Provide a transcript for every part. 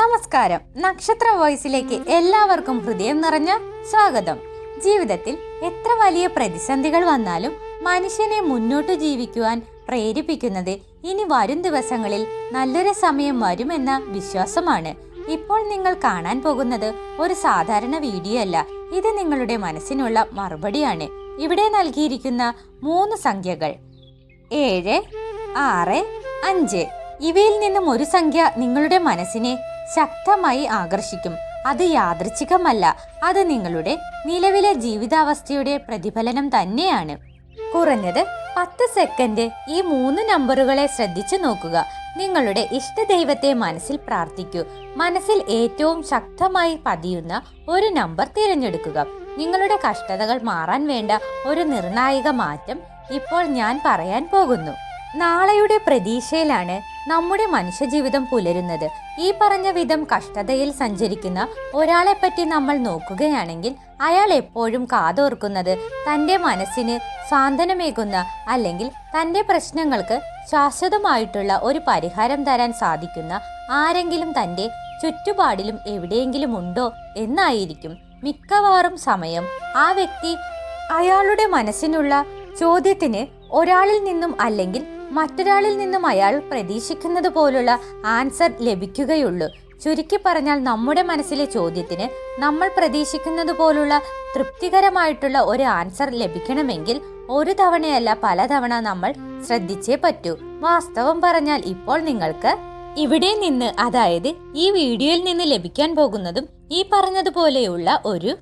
നമസ്കാരം. നക്ഷത്ര വോയിസിലേക്ക് എല്ലാവർക്കും ഹൃദയം നിറഞ്ഞ സ്വാഗതം. ജീവിതത്തിൽ എത്ര വലിയ പ്രതിസന്ധികൾ വന്നാലും മനുഷ്യനെ മുന്നോട്ട് ജീവിക്കുവാൻ പ്രേരിപ്പിക്കുന്നത് ഇനി വരും ദിവസങ്ങളിൽ നല്ലൊരു സമയം വരുമെന്ന വിശ്വാസമാണ്. ഇപ്പോൾ നിങ്ങൾ കാണാൻ പോകുന്നത് ഒരു സാധാരണ വീഡിയോ അല്ല. ഇത് നിങ്ങളുടെ മനസ്സിനുള്ള മറുപടിയാണ്. ഇവിടെ നൽകിയിരിക്കുന്ന മൂന്ന് സംഖ്യകൾ. ഏഴ് ആറ് അഞ്ച്. ഇവയിൽ നിന്നും ഒരു സംഖ്യ നിങ്ങളുടെ മനസ്സിനെ ശക്തമായി ആകർഷിക്കും. അത് യാദൃച്ഛികമല്ല. അത് നിങ്ങളുടെ നിലവിലെ ജീവിതാവസ്ഥയുടെ പ്രതിഫലനം തന്നെയാണ്. കുറഞ്ഞത് പത്ത് സെക്കൻഡ് ഈ മൂന്ന് നമ്പറുകളെ ശ്രദ്ധിച്ചു നോക്കുക. നിങ്ങളുടെ ഇഷ്ടദൈവത്തെ മനസ്സിൽ പ്രാർത്ഥിക്കൂ. മനസ്സിൽ ഏറ്റവും ശക്തമായി പതിയുന്ന ഒരു നമ്പർ തിരഞ്ഞെടുക്കുക. നിങ്ങളുടെ കഷ്ടതകൾ മാറാൻ വേണ്ട ഒരു നിർണായക മാറ്റം ഇപ്പോൾ ഞാൻ പറയാൻ പോകുന്നു. നാളെയുടെ പ്രതീക്ഷയിലാണ് നമ്മുടെ മനുഷ്യജീവിതം പുലരുന്നത്. ഈ പറഞ്ഞ വിധം കഷ്ടതയിൽ സഞ്ചരിക്കുന്ന ഒരാളെപ്പറ്റി നമ്മൾ നോക്കുകയാണെങ്കിൽ അയാൾ എപ്പോഴും കാതോർക്കുന്നത് തന്റെ മനസ്സിന് സാന്ത്വനമേകുന്ന അല്ലെങ്കിൽ തന്റെ പ്രശ്നങ്ങൾക്ക് ശാശ്വതമായിട്ടുള്ള ഒരു പരിഹാരം തരാൻ സാധിക്കുന്ന ആരെങ്കിലും തന്റെ ചുറ്റുപാടിലും എവിടെയെങ്കിലും ഉണ്ടോ എന്നായിരിക്കും മിക്കവാറും സമയം. ആ വ്യക്തി അയാളുടെ മനസ്സിനുള്ള ചോദ്യത്തിന് ഒരാളിൽ നിന്നും അല്ലെങ്കിൽ മറ്റൊരാളിൽ നിന്നും അയാൾ പ്രതീക്ഷിക്കുന്നത് പോലുള്ള ആൻസർ ലഭിക്കുകയുള്ളൂ. ചുരുക്കി പറഞ്ഞാൽ നമ്മുടെ മനസ്സിലെ ചോദ്യത്തിന് നമ്മൾ പ്രതീക്ഷിക്കുന്നത് പോലുള്ള തൃപ്തികരമായിട്ടുള്ള ഒരു ആൻസർ ലഭിക്കണമെങ്കിൽ ഒരു തവണയല്ല പലതവണ നമ്മൾ ശ്രദ്ധിച്ചേ പറ്റൂ. വാസ്തവം പറഞ്ഞാൽ ഇപ്പോൾ നിങ്ങൾക്ക് ഇവിടെ നിന്ന് അതായത് ഈ വീഡിയോയിൽ നിന്ന് ലഭിക്കാൻ പോകുന്നതും ഈ പറഞ്ഞതുപോലെയുള്ള ഒരു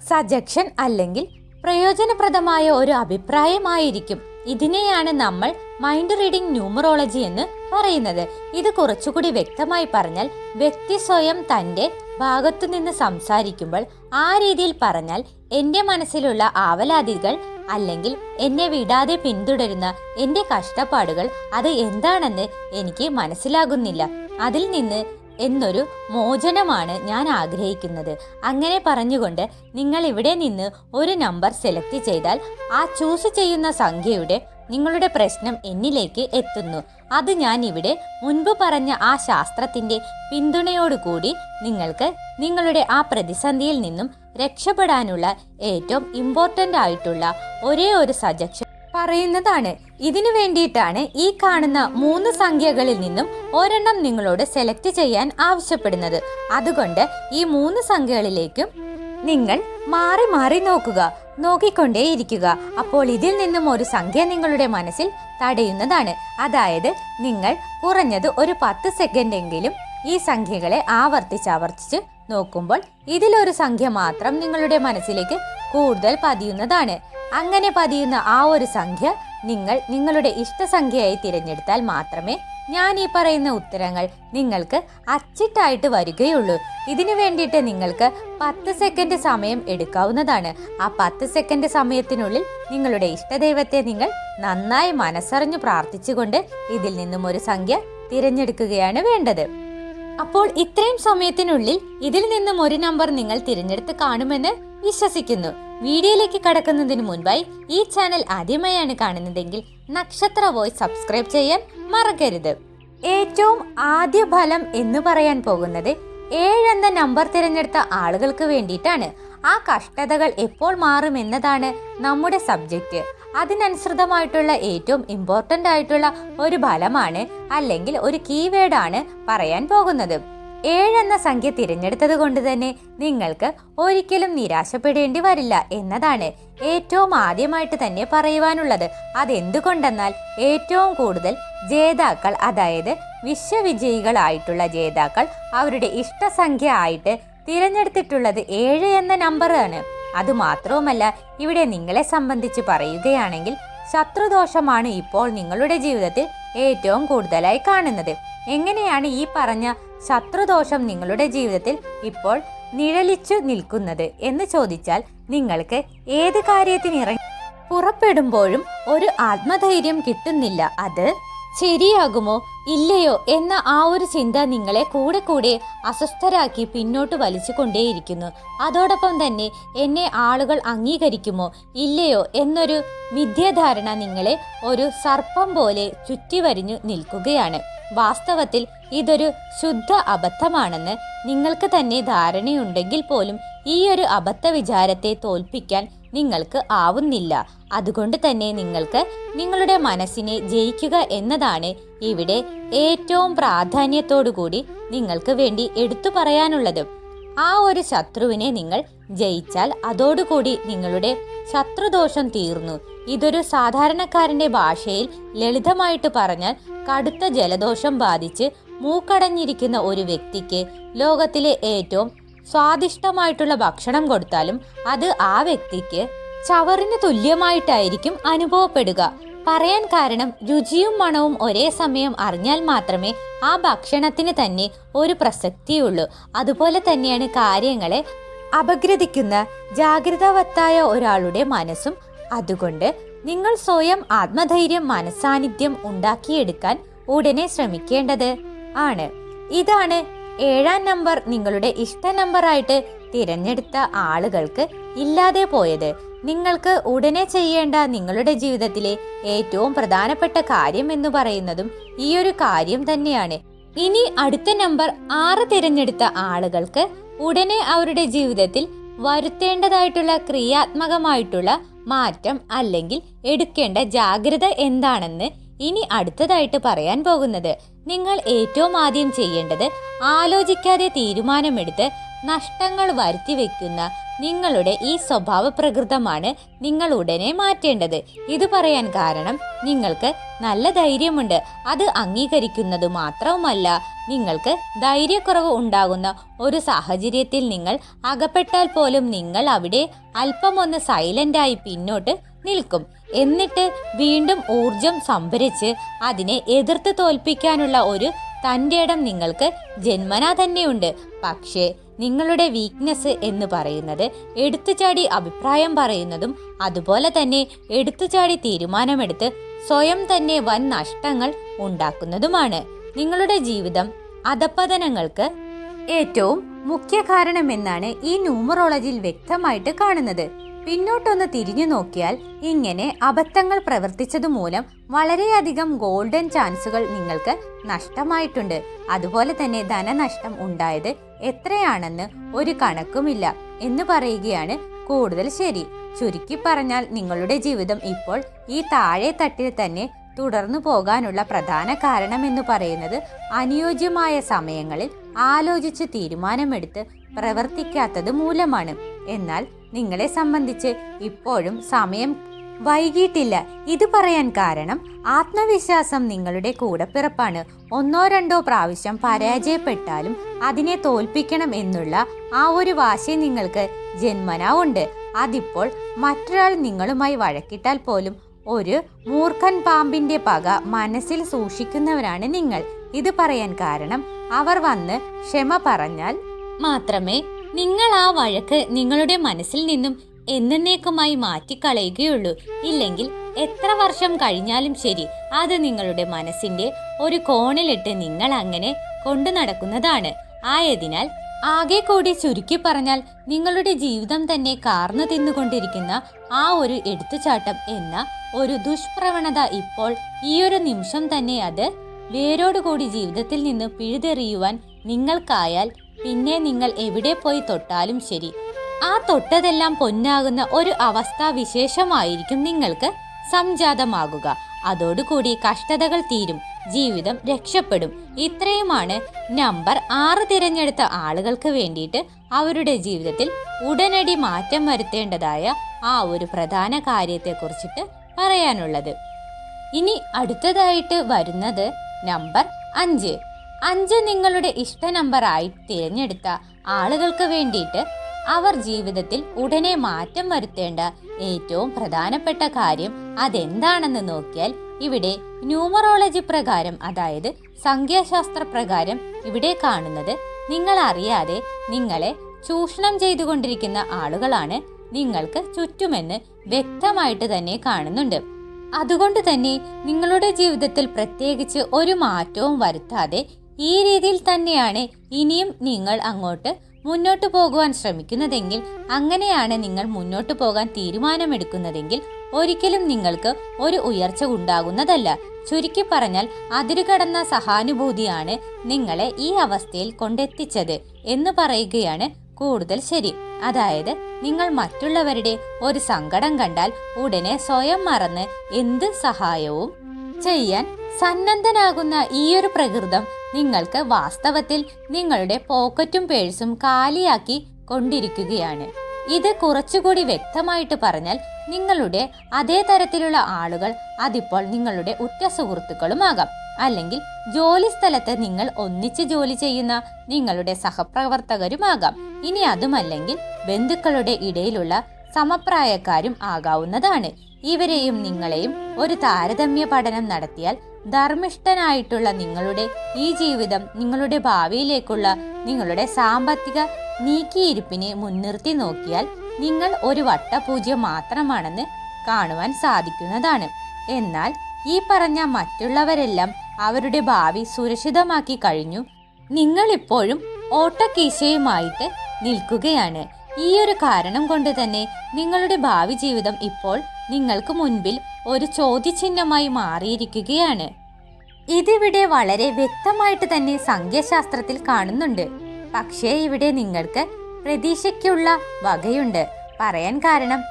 സജക്ഷൻ അല്ലെങ്കിൽ പ്രയോജനപ്രദമായ ഒരു അഭിപ്രായമായിരിക്കും. ഇതിനെയാണ് നമ്മൾ മൈൻഡ് റീഡിംഗ് ന്യൂമറോളജി എന്ന് പറയുന്നത്. ഇത് കുറച്ചുകൂടി വ്യക്തമായി പറഞ്ഞാൽ വ്യക്തി സ്വയം തന്റെ ഭാഗത്തു നിന്ന് സംസാരിക്കുമ്പോൾ ആ രീതിയിൽ പറഞ്ഞാൽ എന്റെ മനസ്സിലുള്ള ആവലാതികൾ അല്ലെങ്കിൽ എന്നെ വിടാതെ പിന്തുടരുന്ന എന്റെ കഷ്ടപ്പാടുകൾ അത് എന്താണെന്ന് എനിക്ക് മനസ്സിലാകുന്നില്ല. അതിൽ നിന്ന് എന്നൊരു മോചനമാണ് ഞാൻ ആഗ്രഹിക്കുന്നത്. അങ്ങനെ പറഞ്ഞുകൊണ്ട് നിങ്ങൾ ഇവിടെ നിന്ന് ഒരു നമ്പർ സെലക്ട് ചെയ്താൽ ആ ചൂസ് ചെയ്യുന്ന സംഖ്യയുടെ നിങ്ങളുടെ പ്രശ്നം എന്നിലേക്ക് എത്തുന്നു. അത് ഞാൻ ഇവിടെ മുൻപ് പറഞ്ഞ ആ ശാസ്ത്രത്തിന്റെ പിന്തുണയോടുകൂടി നിങ്ങൾക്ക് നിങ്ങളുടെ ആ പ്രതിസന്ധിയിൽ നിന്നും രക്ഷപ്പെടാനുള്ള ഏറ്റവും ഇമ്പോർട്ടന്റ് ആയിട്ടുള്ള ഒരേ ഒരു സജക്ഷൻ പറയുന്നതാണ്. ഇതിനു വേണ്ടിയിട്ടാണ് ഈ കാണുന്ന മൂന്ന് സംഖ്യകളിൽ നിന്നും ഒരെണ്ണം നിങ്ങളോട് സെലക്ട് ചെയ്യാൻ ആവശ്യപ്പെടുന്നത്. അതുകൊണ്ട് ഈ മൂന്ന് സംഖ്യകളിലേക്കും നിങ്ങൾ മാറി മാറി നോക്കുക. നോക്കിക്കൊണ്ടേയിരിക്കുക. അപ്പോൾ ഇതിൽ നിന്നും ഒരു സംഖ്യ നിങ്ങളുടെ മനസ്സിൽ തടയുന്നതാണ്. അതായത് നിങ്ങൾ കുറഞ്ഞത് ഒരു പത്ത് സെക്കൻഡെങ്കിലും ഈ സംഖ്യകളെ ആവർത്തിച്ച് ആവർത്തിച്ച് നോക്കുമ്പോൾ ഇതിലൊരു സംഖ്യ മാത്രം നിങ്ങളുടെ മനസ്സിലേക്ക് കൂടുതൽ പതിയുന്നതാണ്. അങ്ങനെ പതിയുന്ന ആ ഒരു സംഖ്യ നിങ്ങൾ നിങ്ങളുടെ ഇഷ്ടസംഖ്യയായി തിരഞ്ഞെടുത്താൽ മാത്രമേ ഞാൻ ഈ പറയുന്ന ഉത്തരങ്ങൾ നിങ്ങൾക്ക് അച്ചിട്ടായിട്ട് വരികയുള്ളൂ. ഇതിനു വേണ്ടിയിട്ട് നിങ്ങൾക്ക് പത്ത് സെക്കൻഡ് സമയം എടുക്കാവുന്നതാണ്. ആ പത്ത് സെക്കൻഡ് സമയത്തിനുള്ളിൽ നിങ്ങളുടെ ഇഷ്ടദൈവത്തെ നിങ്ങൾ നന്നായി മനസ്സറിഞ്ഞു പ്രാർത്ഥിച്ചുകൊണ്ട് ഇതിൽ നിന്നും ഒരു സംഖ്യ തിരഞ്ഞെടുക്കുകയാണ് വേണ്ടത്. അപ്പോൾ ഇത്രയും സമയത്തിനുള്ളിൽ ഇതിൽ നിന്നും ഒരു നമ്പർ നിങ്ങൾ തിരഞ്ഞെടുത്ത് കാണുമെന്ന് വിശ്വസിക്കുന്നു. വീഡിയോയിലേക്ക് കടക്കുന്നതിന് മുൻപായി ഈ ചാനൽ ആദ്യമായാണ് കാണുന്നതെങ്കിൽ നക്ഷത്ര വോയ്സ് സബ്സ്ക്രൈബ് ചെയ്യാൻ മറക്കരുത്. ഏറ്റവും ആദ്യ ഫലം എന്ന് പറയാൻ പോകുന്നത് ഏഴെന്ന നമ്പർ തിരഞ്ഞെടുത്ത ആളുകൾക്ക് വേണ്ടിയിട്ടാണ്. ആ കഷ്ടതകൾ എപ്പോൾ മാറുമെന്നതാണ് നമ്മുടെ സബ്ജക്റ്റ്. അതിനനുസൃതമായിട്ടുള്ള ഏറ്റവും ഇമ്പോർട്ടന്റ് ആയിട്ടുള്ള ഒരു ഫലമാണ് അല്ലെങ്കിൽ ഒരു കീവേഡാണ് പറയാൻ പോകുന്നത്. ഏഴ് എന്ന സംഖ്യ തിരഞ്ഞെടുത്തത് കൊണ്ട് തന്നെ നിങ്ങൾക്ക് ഒരിക്കലും നിരാശപ്പെടേണ്ടി വരില്ല എന്നതാണ് ഏറ്റവും ആദ്യമായിട്ട് തന്നെ പറയുവാനുള്ളത്. അതെന്തുകൊണ്ടെന്നാൽ ഏറ്റവും കൂടുതൽ ജേതാക്കൾ അതായത് വിശ്വവിജയികളായിട്ടുള്ള ജേതാക്കൾ അവരുടെ ഇഷ്ടസംഖ്യ ആയിട്ട് തിരഞ്ഞെടുത്തിട്ടുള്ളത് ഏഴ് എന്ന നമ്പറാണ്. അതുമാത്രവുമല്ല ഇവിടെ നിങ്ങളെ സംബന്ധിച്ച് പറയുകയാണെങ്കിൽ ശത്രുദോഷമാണ് ഇപ്പോൾ നിങ്ങളുടെ ജീവിതത്തിൽ ഏറ്റവും കൂടുതലായി കാണുന്നത്. എങ്ങനെയാണ് ഈ പറഞ്ഞ ശത്രുദോഷം നിങ്ങളുടെ ജീവിതത്തിൽ ഇപ്പോൾ നിഴലിച്ചു നിൽക്കുന്നത് എന്ന് ചോദിച്ചാൽ നിങ്ങൾക്ക് ഏത് കാര്യത്തിനിറങ്ങി പുറപ്പെടുമ്പോഴും ഒരു ആത്മധൈര്യം കിട്ടുന്നില്ല. അത് ശരിയാകുമോ ഇല്ലയോ എന്ന ആ ഒരു ചിന്ത നിങ്ങളെ കൂടെ കൂടെ അസ്വസ്ഥരാക്കി പിന്നോട്ട് വലിച്ചു കൊണ്ടേയിരിക്കുന്നു അതോടൊപ്പം തന്നെ എന്നെ ആളുകൾ അംഗീകരിക്കുമോ ഇല്ലയോ എന്നൊരു മിഥ്യാധാരണ നിങ്ങളെ ഒരു സർപ്പം പോലെ ചുറ്റിവരിഞ്ഞു നിൽക്കുകയാണ്. വാസ്തവത്തിൽ ഇതൊരു ശുദ്ധ അബദ്ധമാണെന്ന് നിങ്ങൾക്ക് തന്നെ ധാരണയുണ്ടെങ്കിൽ പോലും ഈ ഒരു അബദ്ധ വിചാരത്തെ തോൽപ്പിക്കാൻ നിങ്ങൾക്ക് ആവുന്നില്ല. അതുകൊണ്ട് തന്നെ നിങ്ങൾക്ക് നിങ്ങളുടെ മനസ്സിനെ ജയിക്കുക എന്നതാണ് ഇവിടെ ഏറ്റവും പ്രാധാന്യത്തോടുകൂടി നിങ്ങൾക്ക് വേണ്ടി എടുത്തു പറയാനുള്ളത്. ആ ഒരു ശത്രുവിനെ നിങ്ങൾ ജയിച്ചാൽ അതോടുകൂടി നിങ്ങളുടെ ശത്രുദോഷം തീർന്നു. ഇതൊരു സാധാരണക്കാരന്റെ ഭാഷയിൽ ലളിതമായിട്ട് പറഞ്ഞാൽ കടുത്ത ജലദോഷം ബാധിച്ച് മൂക്കടഞ്ഞിരിക്കുന്ന ഒരു വ്യക്തിക്ക് ലോകത്തിലെ ഏറ്റവും സ്വാദിഷ്ടമായിട്ടുള്ള ഭക്ഷണം കൊടുത്താലും അത് ആ വ്യക്തിക്ക് ചവറിന് തുല്യമായിട്ടായിരിക്കും അനുഭവപ്പെടുക. പറയാൻ കാരണം രുചിയും മണവും ഒരേ സമയം അറിഞ്ഞാൽ മാത്രമേ ആ ഭക്ഷണത്തിന് തന്നെ ഒരു പ്രസക്തിയുള്ളൂ. അതുപോലെ തന്നെയാണ് കാര്യങ്ങളെ അപഗ്രഥിക്കുന്ന ജാഗ്രതവത്തായ ഒരാളുടെ മനസ്സും. അതുകൊണ്ട് നിങ്ങൾ സ്വയം ആത്മധൈര്യം മനസാന്നിധ്യം ഉണ്ടാക്കിയെടുക്കാൻ ഉടനെ ശ്രമിക്കേണ്ടത് ആണ്. ഇതാണ് ഏഴാം നമ്പർ നിങ്ങളുടെ ഇഷ്ട നമ്പറായിട്ട് തിരഞ്ഞെടുത്ത ആളുകൾക്ക് ഇല്ലാതെ പോയത്. നിങ്ങൾക്ക് ഉടനെ ചെയ്യേണ്ട നിങ്ങളുടെ ജീവിതത്തിലെ ഏറ്റവും പ്രധാനപ്പെട്ട കാര്യം എന്ന് പറയുന്നതും ഈ ഒരു കാര്യം തന്നെയാണ്. ഇനി അടുത്ത നമ്പർ ആറ് തിരഞ്ഞെടുത്ത ആളുകൾക്ക് ഉടനെ അവരുടെ ജീവിതത്തിൽ വരുത്തേണ്ടതായിട്ടുള്ള ക്രിയാത്മകമായിട്ടുള്ള മാറ്റം അല്ലെങ്കിൽ എടുക്കേണ്ട ജാഗ്രത എന്താണെന്ന് ഇനി അടുത്തതായിട്ട് പറയാൻ പോകുന്നത്. നിങ്ങൾ ഏറ്റവും ആദ്യം ചെയ്യേണ്ടത് ആലോചിക്കാതെ തീരുമാനമെടുത്ത് നഷ്ടങ്ങൾ വരുത്തി വയ്ക്കുന്ന നിങ്ങളുടെ ഈ സ്വഭാവ പ്രകൃതമാണ് നിങ്ങൾ ഉടനെ മാറ്റേണ്ടത്. ഇത് പറയാൻ കാരണം നിങ്ങൾക്ക് നല്ല ധൈര്യമുണ്ട്. അത് അംഗീകരിക്കുന്നത് മാത്രവുമല്ല നിങ്ങൾക്ക് ധൈര്യക്കുറവ് ഉണ്ടാകുന്ന ഒരു സാഹചര്യത്തിൽ നിങ്ങൾ അകപ്പെട്ടാൽ പോലും നിങ്ങൾ അവിടെ അല്പമൊന്ന് സൈലന്റായി പിന്നോട്ട് നിൽക്കും. എന്നിട്ട് വീണ്ടും ഊർജം സംഭരിച്ച് അതിനെ എതിർത്ത് തോൽപ്പിക്കാനുള്ള ഒരു തന്റെ ഇടം നിങ്ങൾക്ക് ജന്മനാ തന്നെയുണ്ട്. പക്ഷേ നിങ്ങളുടെ വീക്ക്നെസ് എന്ന് പറയുന്നത് എടുത്തുചാടി അഭിപ്രായം പറയുന്നതും അതുപോലെ തന്നെ എടുത്തുചാടി തീരുമാനമെടുത്ത് സ്വയം തന്നെ വൻ നഷ്ടങ്ങൾ ഉണ്ടാക്കുന്നതുമാണ്. നിങ്ങളുടെ ജീവിതം അധപ്പതനങ്ങൾക്ക് ഏറ്റവും മുഖ്യ കാരണമെന്നാണ് ഈ ന്യൂമറോളജിയിൽ വ്യക്തമായിട്ട് കാണുന്നത്. പിന്നോട്ടൊന്ന് തിരിഞ്ഞു നോക്കിയാൽ ഇങ്ങനെ അബദ്ധങ്ങൾ പ്രവർത്തിച്ചതുമൂലം വളരെയധികം ഗോൾഡൻ ചാൻസുകൾ നിങ്ങൾക്ക് നഷ്ടമായിട്ടുണ്ട്. അതുപോലെ തന്നെ ധനനഷ്ടം ഉണ്ടായത് എത്രയാണെന്ന് ഒരു കണക്കുമില്ല എന്ന് പറയുകയാണ് കൂടുതൽ ശരി. ചുരുക്കി പറഞ്ഞാൽ നിങ്ങളുടെ ജീവിതം ഇപ്പോൾ ഈ താഴെ തട്ടിൽ തന്നെ തുടർന്നു പോകാനുള്ള പ്രധാന കാരണം എന്ന് പറയുന്നത് അനുയോജ്യമായ സമയങ്ങളിൽ ആലോചിച്ച് തീരുമാനമെടുത്ത് പ്രവർത്തിക്കാത്തത് മൂലമാണ്. എന്നാൽ നിങ്ങളെ സംബന്ധിച്ച് ഇപ്പോഴും സമയം വൈകിട്ടില്ല ഇത് പറയാൻ കാരണം ആത്മവിശ്വാസം നിങ്ങളുടെ കൂടപ്പിറപ്പാണ് ഒന്നോ രണ്ടോ പ്രാവശ്യം പരാജയപ്പെട്ടാലും അതിനെ തോൽപ്പിക്കണം എന്നുള്ള ആ ഒരു വാശി നിങ്ങൾക്ക് ജന്മനാ ഉണ്ട് അതിപ്പോൾ മറ്റൊരാൾ നിങ്ങളുമായി വഴക്കിട്ടാൽ പോലും ഒരു മൂർഖൻ പാമ്പിന്റെ പക മനസ്സിൽ സൂക്ഷിക്കുന്നവരാണ് നിങ്ങൾ. ഇത് പറയാൻ കാരണം അവർ വന്ന് ക്ഷമ പറഞ്ഞാൽ മാത്രമേ നിങ്ങൾ ആ വഴക്ക് നിങ്ങളുടെ മനസ്സിൽ നിന്നും എന്നേക്കുമായി മാറ്റിക്കളയുകയുള്ളൂ. ഇല്ലെങ്കിൽ എത്ര വർഷം കഴിഞ്ഞാലും ശരി അത് നിങ്ങളുടെ മനസ്സിന്റെ ഒരു കോണിലിട്ട് നിങ്ങൾ അങ്ങനെ കൊണ്ടു നടക്കുന്നതാണ്. ആയതിനാൽ ആകെ കൂടി ചുരുക്കി പറഞ്ഞാൽ നിങ്ങളുടെ ജീവിതം തന്നെ കാർന്നു തിന്നുകൊണ്ടിരിക്കുന്ന ആ ഒരു എടുത്തുചാട്ടം എന്ന ഒരു ദുഷ്പ്രവണത ഇപ്പോൾ ഈ ഒരു നിമിഷം തന്നെ അത് വേരോടുകൂടി ജീവിതത്തിൽ നിന്ന് പിഴുതെറിയുവാൻ നിങ്ങൾക്കായാൽ പിന്നെ നിങ്ങൾ എവിടെ പോയി തൊട്ടാലും ശരി. ആ തൊട്ടതെല്ലാം പൊന്നാകുന്ന ഒരു അവസ്ഥാവിശേഷമായിരിക്കും നിങ്ങൾക്ക് സംജാതമാകുക. അതോടുകൂടി കഷ്ടതകൾ തീരും ജീവിതം രക്ഷപ്പെടും. ഇത്രയുമാണ് നമ്പർ ആറ് തിരഞ്ഞെടുത്ത ആളുകൾക്ക് വേണ്ടിയിട്ട് അവരുടെ ജീവിതത്തിൽ ഉടനടി മാറ്റം വരുത്തേണ്ടതായ ആ ഒരു പ്രധാന കാര്യത്തെക്കുറിച്ചിട്ട് പറയാനുള്ളത്. ഇനി അടുത്തതായിട്ട് വരുന്നത് നമ്പർ അഞ്ച്. അഞ്ച് നിങ്ങളുടെ ഇഷ്ട നമ്പറായി തിരഞ്ഞെടുത്ത ആളുകൾക്ക് വേണ്ടിയിട്ട് അവർ ജീവിതത്തിൽ ഉടനെ മാറ്റം വരുത്തേണ്ട ഏറ്റവും പ്രധാനപ്പെട്ട കാര്യം അതെന്താണെന്ന് നോക്കിയാൽ ഇവിടെ ന്യൂമറോളജി പ്രകാരം അതായത് സംഖ്യാശാസ്ത്ര പ്രകാരം ഇവിടെ കാണുന്നത് നിങ്ങൾ അറിയാതെ നിങ്ങളെ ചൂഷണം ചെയ്തുകൊണ്ടിരിക്കുന്ന ആളുകളാണ് നിങ്ങൾക്ക് ചുറ്റുമെന്ന് വ്യക്തമായിട്ട് തന്നെ കാണുന്നുണ്ട്. അതുകൊണ്ട് തന്നെ നിങ്ങളുടെ ജീവിതത്തിൽ പ്രത്യേകിച്ച് ഒരു മാറ്റവും വരുത്താതെ ഈ രീതിയിൽ തന്നെയാണ് ഇനിയും നിങ്ങൾ അങ്ങോട്ട് മുന്നോട്ട് പോകുവാൻ ശ്രമിക്കുന്നതെങ്കിൽ അങ്ങനെയാണ് നിങ്ങൾ മുന്നോട്ട് പോകാൻ തീരുമാനമെടുക്കുന്നതെങ്കിൽ ഒരിക്കലും നിങ്ങൾക്ക് ഒരു ഉയർച്ച ഉണ്ടാകുന്നതല്ല. ചുരുക്കി പറഞ്ഞാൽ അതിരുകടന്ന സഹാനുഭൂതിയാണ് നിങ്ങളെ ഈ അവസ്ഥയിൽ കൊണ്ടെത്തിച്ചത് എന്ന് പറയുകയാണ് കൂടുതൽ ശരി. അതായത് നിങ്ങൾ മറ്റുള്ളവരുടെ ഒരു സങ്കടം കണ്ടാൽ ഉടനെ സ്വയം മറന്ന് എന്ത് സഹായവും ചെയ്യാൻ സന്നദ്ധനാകുന്ന ഈയൊരു പ്രകൃതം നിങ്ങൾക്ക് വാസ്തവത്തിൽ നിങ്ങളുടെ പോക്കറ്റും പേഴ്സും കാലിയാക്കി കൊണ്ടിരിക്കുകയാണ്. ഇത് കുറച്ചുകൂടി വ്യക്തമായിട്ട് പറഞ്ഞാൽ നിങ്ങളുടെ അതേ തരത്തിലുള്ള ആളുകൾ അതിപ്പോൾ നിങ്ങളുടെ ഉറ്റ സുഹൃത്തുക്കളുമാകാം. അല്ലെങ്കിൽ ജോലി സ്ഥലത്ത് നിങ്ങൾ ഒന്നിച്ച് ജോലി ചെയ്യുന്ന നിങ്ങളുടെ സഹപ്രവർത്തകരുമാകാം. ഇനി അതുമല്ലെങ്കിൽ ബന്ധുക്കളുടെ ഇടയിലുള്ള സമപ്രായക്കാരും ആകാവുന്നതാണ്. ഇവരെയും നിങ്ങളെയും ഒരു താരതമ്യ പഠനം നടത്തിയാൽ ധർമ്മിഷ്ഠനായിട്ടുള്ള നിങ്ങളുടെ ഈ ജീവിതം നിങ്ങളുടെ ഭാവിയിലേക്കുള്ള നിങ്ങളുടെ സാമ്പത്തിക നീക്കിയിരിപ്പിനെ മുൻനിർത്തി നോക്കിയാൽ നിങ്ങൾ ഒരു വട്ടപൂജ്യം മാത്രമാണെന്ന് കാണുവാൻ സാധിക്കുന്നതാണ്. എന്നാൽ ഈ പറഞ്ഞ മറ്റുള്ളവരെല്ലാം അവരുടെ ഭാവി സുരക്ഷിതമാക്കി കഴിഞ്ഞു. നിങ്ങളിപ്പോഴും ഓട്ടക്കീശയുമായിട്ട് നിൽക്കുകയാണ്. ഈ ഒരു കാരണം കൊണ്ട് തന്നെ നിങ്ങളുടെ ഭാവി ജീവിതം ഇപ്പോൾ നിങ്ങൾക്ക് മുൻപിൽ ഒരു ചോദ്യചിഹ്നമായി മാറിയിരിക്കുകയാണ്. ഇതിവിടെ വളരെ വ്യക്തമായിട്ട് തന്നെ സംഖ്യശാസ്ത്രത്തിൽ കാണുന്നുണ്ട്. പക്ഷേ ഇവിടെ നിങ്ങൾക്ക് പ്രതീക്ഷയ്ക്കുള്ള വകയുണ്ട്. പറയാൻ കാരണം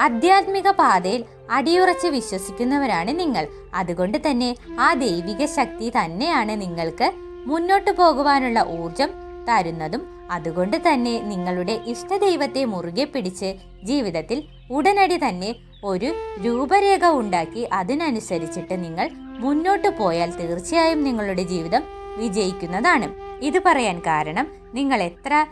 ആധ്യാത്മിക പാതയിൽ അടിയുറച്ച് വിശ്വസിക്കുന്നവരാണ് നിങ്ങൾ. അതുകൊണ്ട് തന്നെ ആ ദൈവിക ശക്തി തന്നെയാണ് നിങ്ങൾക്ക് മുന്നോട്ട് പോകുവാനുള്ള ഊർജം തരുന്നതും അതുകൊണ്ട് തന്നെ നിങ്ങളുടെ ഇഷ്ടദൈവത്തെ മുറുകെ പിടിച്ച് ജീവിതത്തിൽ ഉടനടി തന്നെ ഒരു രൂപരേഖ ഉണ്ടാക്കി അതിനനുസരിച്ചിട്ട് നിങ്ങൾ മുന്നോട്ട് പോയാൽ തീർച്ചയായും നിങ്ങളുടെ ജീവിതം വിജയിക്കുന്നതാണ്. ഇത് പറയാൻ കാരണം നിങ്ങൾ എത്ര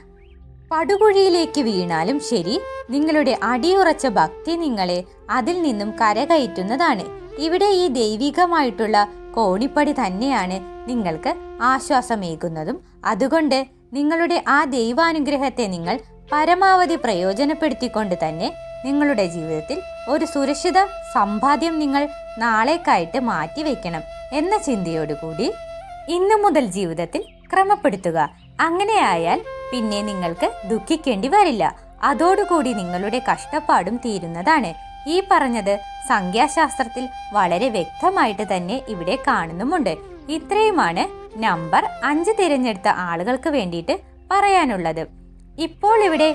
പടുകുഴിയിലേക്ക് വീണാലും ശരി നിങ്ങളുടെ അടിയുറച്ച ഭക്തി നിങ്ങളെ അതിൽ നിന്നും കരകയറ്റുന്നതാണ്. ഇവിടെ ഈ ദൈവികമായിട്ടുള്ള കോണിപ്പടി തന്നെയാണ് നിങ്ങൾക്ക് ആശ്വാസമേകുന്നതും. അതുകൊണ്ട് നിങ്ങളുടെ ആ ദൈവാനുഗ്രഹത്തെ നിങ്ങൾ പരമാവധി പ്രയോജനപ്പെടുത്തിക്കൊണ്ട് തന്നെ നിങ്ങളുടെ ജീവിതത്തിൽ ഒരു സുരക്ഷിത സമ്പാദ്യം നിങ്ങൾ നാളേക്കായിട്ട് മാറ്റിവെക്കണം എന്ന ചിന്തയോടുകൂടി ഇന്നു മുതൽ ജീവിതത്തിൽ ക്രമപ്പെടുത്തുക. അങ്ങനെയായാൽ പിന്നെ നിങ്ങൾക്ക് ദുഃഖിക്കേണ്ടി വരില്ല. അതോടുകൂടി നിങ്ങളുടെ കഷ്ടപ്പാടും തീരുന്നതാണ്. ഈ പറഞ്ഞത് സംഖ്യാശാസ്ത്രത്തിൽ വളരെ വ്യക്തമായിട്ട് തന്നെ ഇവിടെ കാണുന്നുമുണ്ട്. ഇത്രയുമാണ് നമ്പർ അഞ്ച് തിരഞ്ഞെടുത്ത ആളുകൾക്ക് വേണ്ടിയിട്ട് പറയാനുള്ളത്. ഇപ്പോൾ ഇവിടെ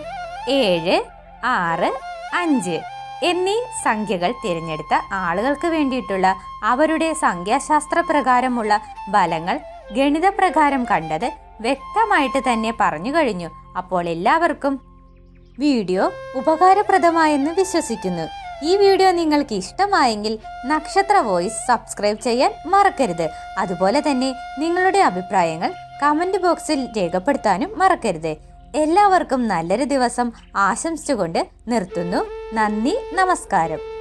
ഏഴ് ആറ് അഞ്ച് എന്നീ സംഖ്യകൾ തിരഞ്ഞെടുത്ത ആളുകൾക്ക് വേണ്ടിയിട്ടുള്ള അവരുടെ സംഖ്യാശാസ്ത്ര പ്രകാരമുള്ള ഫലങ്ങൾ ഗണിതപ്രകാരം കണ്ടത് വ്യക്തമായിട്ട് തന്നെ പറഞ്ഞു കഴിഞ്ഞു. അപ്പോൾ എല്ലാവർക്കും വീഡിയോ ഉപകാരപ്രദമായെന്ന് വിശ്വസിക്കുന്നു. ഈ വീഡിയോ നിങ്ങൾക്ക് ഇഷ്ടമായെങ്കിൽ നക്ഷത്ര വോയിസ് സബ്സ്ക്രൈബ് ചെയ്യാൻ മറക്കരുത്. അതുപോലെ തന്നെ നിങ്ങളുടെ അഭിപ്രായങ്ങൾ കമന്റ് ബോക്സിൽ രേഖപ്പെടുത്താനും മറക്കരുത്. എല്ലാവർക്കും നല്ലൊരു ദിവസം ആശംസിച്ചുകൊണ്ട് നിർത്തുന്നു. നന്ദി നമസ്കാരം.